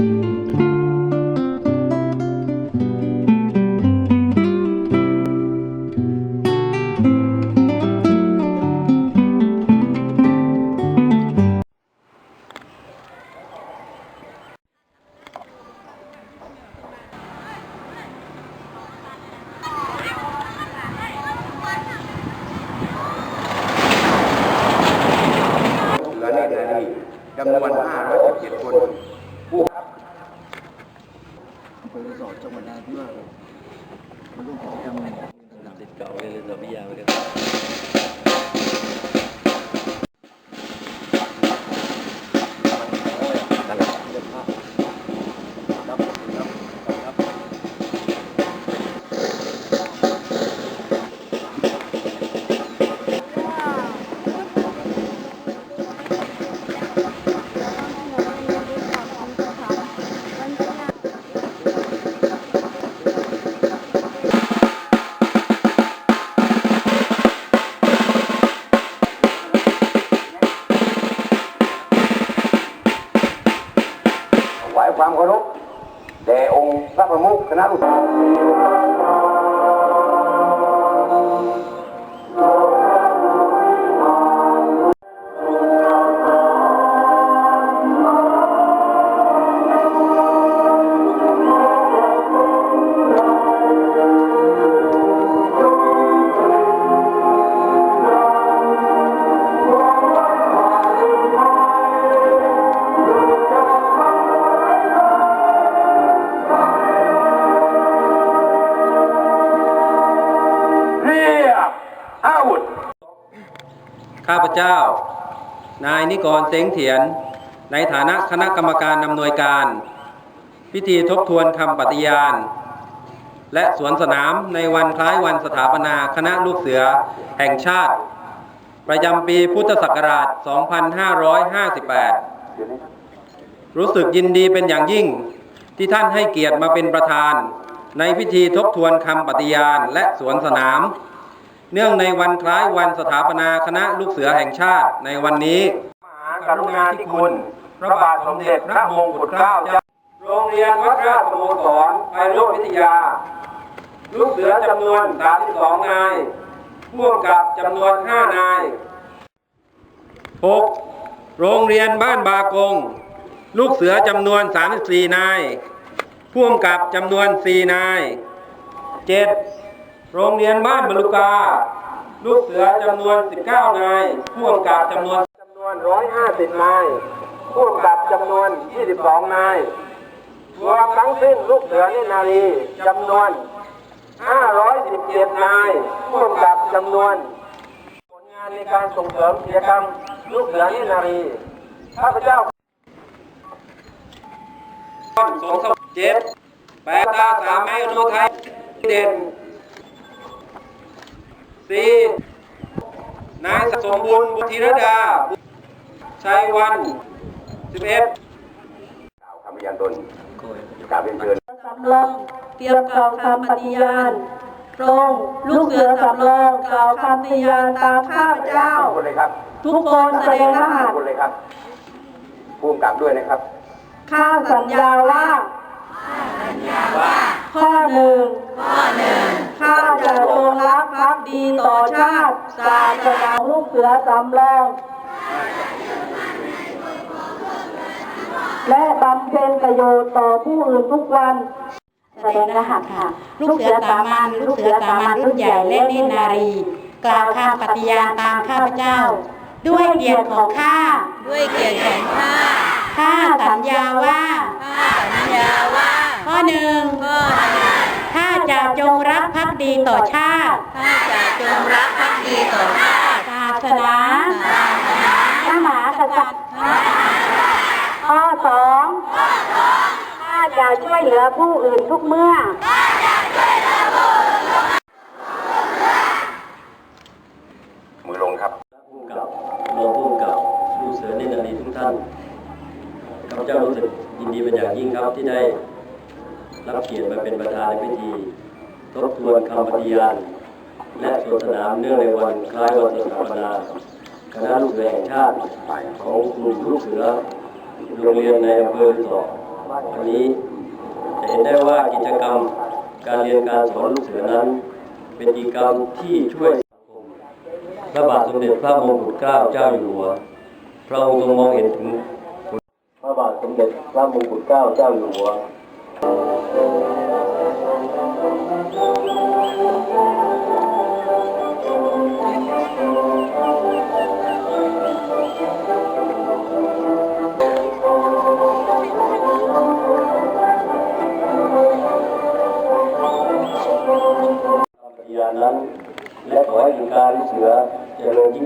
เห อำเภอสอดจังหวัดนราธิวาสมาร่วมกิจกรรมติดเก่าเลยเลยต่อพิยาเหมือนกัน แด่องค์พระประมุขคณะลูก ข้าพเจ้า นายนิกรเซงเถียน ในฐานะคณะกรรมการอำนวยการ พิธีทบทวนคำปฏิญาณ และสวนสนามในวันคล้ายวันสถาปนาคณะลูกเสือแห่งชาติ ประจำปีพุทธศักราช 2558 รู้สึกยินดีเป็นอย่างยิ่งที่ท่านให้เกียรติมาเป็นประธาน ในพิธีทบทวนคำปฏิญาณและสวนสนาม เนื่องในวันคล้ายวันสถาปนาคณะลูกเสือแห่งชาติในวันนี้มหากรุณาธิคุณ พระบาทสมเด็จพระมงกุฎเกล้าเจ้าโรงเรียนวัดราชสโมสรไพโรจวิทยา ลูกเสือจำนวน 32 นายพ่วงกับจำนวน 5 นาย 6. โรงเรียนบ้านบากง ลูกเสือจำนวน 34 นายพ่วงกับจำนวน 4 นาย 7. โรงเรียนบ้านบลุกา ลูกเสือจำนวน 19 นายพ่วงกับจำนวนจำนวน 150 นายพ่วงกับจำนวน 22 นายรวมทั้งสิ้นลูกเสือนินารีจำนวน 517 นายพ่วงกับจำนวนผลงานในการส่งเสริมกิจกรรมลูกเสือนินารีข้าพเจ้าสองสามเจ็ดแปดตาสามไม้อนุไทยเด่น สี่นายสมบูรณ์บุตรดา ชัยวันสิบเอ็ดกล่าวคำพยานตนกราบเรียนเชิญสำรองเตรียมกล่าวคำปฏิญาณตรงลูกเสือสำรองกล่าวคำปฏิญาณตามข้าพเจ้า ทุกคนเลยครับทุกคนแสดงรหัทุสกคนเลยครับผู้กำกับด้วยนะครับ ข้าสัญญาว่าข้อหนึ่ง นาลูกเสือสำรองและบำเพ็ญประโยชน์ต่อผู้อื่นทุกวัน แสดงรหัสค่ะ ลูกเสือสามัญลูกเสือสามัญรุ่นใหญ่และเนตรนารี กล่าวคำปฏิญาณตามข้าพเจ้า ด้วยเกียรติของข้า ด้วยเกียรติของข้า ข้าสัญญาว่าข้าสัญญาว่า ข้อหนึ่งข้อหนึ่งข้าจะจงรักภักดีต่อชาติข้าจะจงรักภักดีต่อชาติ ศาสนาพระมหากษัตริย์ข้อสองข้าจะช่วยเหลือผู้อื่นทุกเมื่อมือลงครับผู้กับรองผู้กับลูกเสือเนตรนารีทุกท่านข้าพเจ้ารู้สึกยินดีเป็นอย่างยิ่งครับที่ได้รับเกียรติมาเป็นประธานในพิธี ทบทวนคำปฏิญาณ และสวนสนามเนื่องในวันคล้ายวันสถาปนาคณะลูกเสือแห่งชาติของกลุ่มลูกเสือโรงเรียนในอำเภอสอบวันนี้เห็นได้ว่ากิจกรรมการเรียนการสอนลูกเสือนั้น เป็นกิจกรรมที่ช่วยพระบาทสมเด็จพระมงกุฎเกล้าเจ้าอยู่หัวพระองค์ทรงมองเห็นถึงพระบาทสมเด็จพระมงกุฎเกล้าเจ้าอยู่หัว ปฏิญาณนั้น และขอให้อยู่การเสือเจริญยิ่ง